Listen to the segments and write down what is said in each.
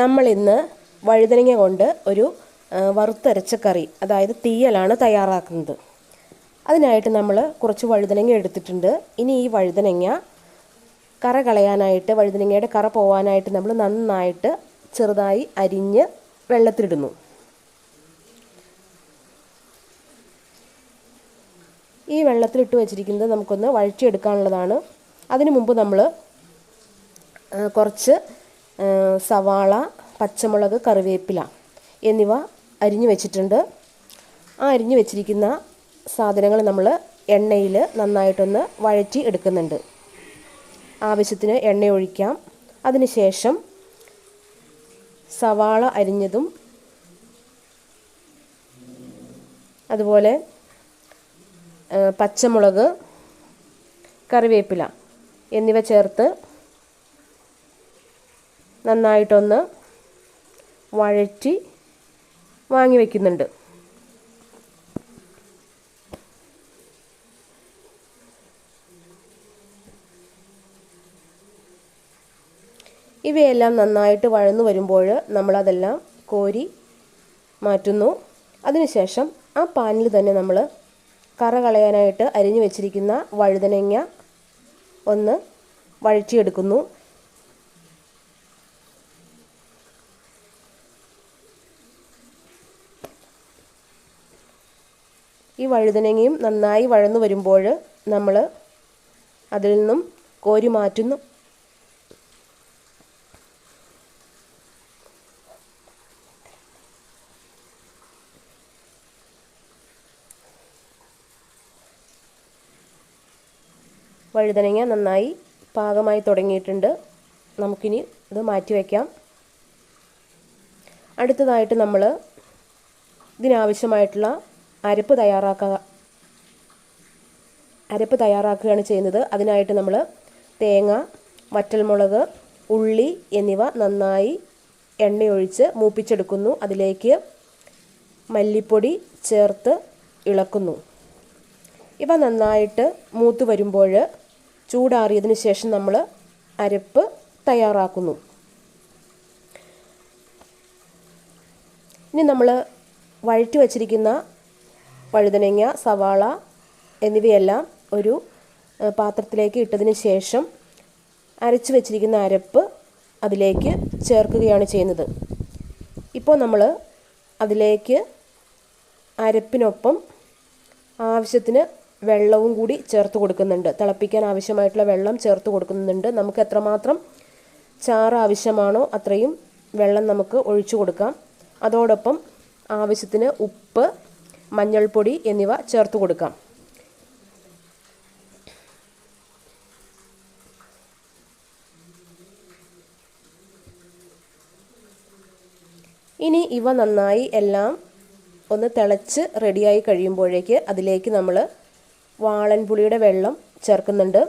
നമ്മളിന്ന് വഴുതനങ്ങ കൊണ്ട് ഒരു വറുത്തരച്ച കറി അതായത് തീയലാണ് തയ്യാറാക്കുന്നത്. അതിനായിട്ട് നമ്മൾ കുറച്ച് വഴുതനങ്ങ എടുത്തിട്ടുണ്ട്. ഇനി ഈ വഴുതനങ്ങ കറ കളയാനായിട്ട് വഴുതനങ്ങയുടെ കറ പോവാനായിട്ട് നമ്മൾ നന്നായിട്ട് ചെറുതായി അരിഞ്ഞ് വെള്ളത്തിലിടുന്നു. ഈ വെള്ളത്തിലിട്ട് വെച്ചിരിക്കുന്നത് നമുക്കൊന്ന് വഴറ്റിയെടുക്കാനുള്ളതാണ്. അതിനു മുമ്പ് നമ്മൾ കുറച്ച് സവാള പച്ചമുളക് കറിവേപ്പില എന്നിവ അരിഞ്ഞു വെച്ചിട്ടുണ്ട്. ആ അരിഞ്ഞു വെച്ചിരിക്കുന്ന സാധനങ്ങൾ നമ്മൾ എണ്ണയിൽ നന്നായിട്ടൊന്ന് വഴറ്റി എടുക്കുന്നുണ്ട്. ആവശ്യത്തിന് എണ്ണ ഒഴിക്കാം. അതിനുശേഷം സവാള അരിഞ്ഞതും അതുപോലെ പച്ചമുളക് കറിവേപ്പില എന്നിവ ചേർത്ത് നന്നായിട്ടൊന്ന് വഴറ്റി വാങ്ങി വയ്ക്കുന്നുണ്ട് ഇവയെല്ലാം നന്നായിട്ട് വഴന്നു വരുമ്പോൾ നമ്മളതെല്ലാം കോരി മാറ്റുന്നു. അതിനുശേഷം ആ പാനിൽ തന്നെ നമ്മൾ കറ കളയാനായിട്ട് അരിഞ്ഞു വെച്ചിരിക്കുന്ന വഴുതനങ്ങ ഒന്ന് വഴറ്റിയെടുക്കുന്നു. ഈ വഴുതനങ്ങയും നന്നായി വഴന്നു വരുമ്പോൾ നമ്മൾ അതിൽ നിന്നും കോരി മാറ്റുന്നു. വഴുതനങ്ങ നന്നായി പാകമായി തുടങ്ങിയിട്ടുണ്ട്. നമുക്കിനി ഇത് മാറ്റി വയ്ക്കാം അടുത്തതായിട്ട് നമ്മൾ ഇതിനാവശ്യമായിട്ടുള്ള അരപ്പ് തയ്യാറാക്കുക. അരപ്പ് തയ്യാറാക്കുകയാണ് ചെയ്യുന്നത്. അതിനായിട്ട് നമ്മൾ തേങ്ങ വറ്റൽമുളക് ഉള്ളി എന്നിവ നന്നായി എണ്ണയൊഴിച്ച് മൂപ്പിച്ചെടുക്കുന്നു. അതിലേക്ക് മല്ലിപ്പൊടി ചേർത്ത് ഇളക്കുന്നു. ഇവ നന്നായിട്ട് മൂത്ത് വരുമ്പോൾ ചൂടാറിയതിന് ശേഷം നമ്മൾ അരപ്പ് തയ്യാറാക്കുന്നു. ഇനി നമ്മൾ വഴറ്റി വച്ചിരിക്കുന്ന വഴുതനങ്ങ സവാള എന്നിവയെല്ലാം ഒരു പാത്രത്തിലേക്ക് ഇട്ടതിന് ശേഷം അരച്ചു വെച്ചിരിക്കുന്ന അരപ്പ് അതിലേക്ക് ചേർക്കുകയാണ് ചെയ്യുന്നത്. ഇപ്പോൾ നമ്മൾ അതിലേക്ക് അരപ്പിനൊപ്പം ആവശ്യത്തിന് വെള്ളവും കൂടി ചേർത്ത് കൊടുക്കുന്നുണ്ട്. തിളപ്പിക്കാൻ ആവശ്യമായിട്ടുള്ള വെള്ളം ചേർത്ത് കൊടുക്കുന്നുണ്ട്. നമുക്ക് എത്രമാത്രം ചാറ് ആവശ്യമാണോ അത്രയും വെള്ളം നമുക്ക് ഒഴിച്ചു കൊടുക്കാം. അതോടൊപ്പം ആവശ്യത്തിന് ഉപ്പ് മഞ്ഞൾപ്പൊടി എന്നിവ ചേർത്ത് കൊടുക്കാം. ഇനി ഇവ നന്നായി എല്ലാം ഒന്ന് തിളച്ച് റെഡിയായി കഴിയുമ്പോഴേക്ക് അതിലേക്ക് നമ്മൾ വാളൻപുളിയുടെ വെള്ളം ചേർക്കുന്നുണ്ട്.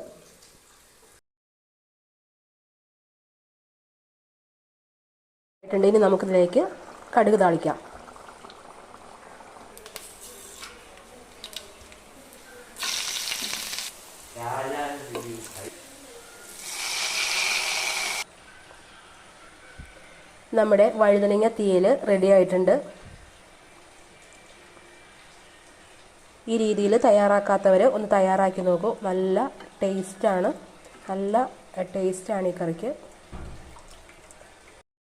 ഇനി നമുക്കിതിലേക്ക് കടുക് താളിക്കാം. നമ്മുടെ വഴുതനങ്ങ തീയൽ റെഡി ആയിട്ടുണ്ട്. ഈ രീതിയിൽ തയ്യാറാക്കാത്തവർ ഒന്ന് തയ്യാറാക്കി നോക്കൂ. നല്ല ടേസ്റ്റാണ് നല്ല ടേസ്റ്റാണ് ഈ കറിക്ക്.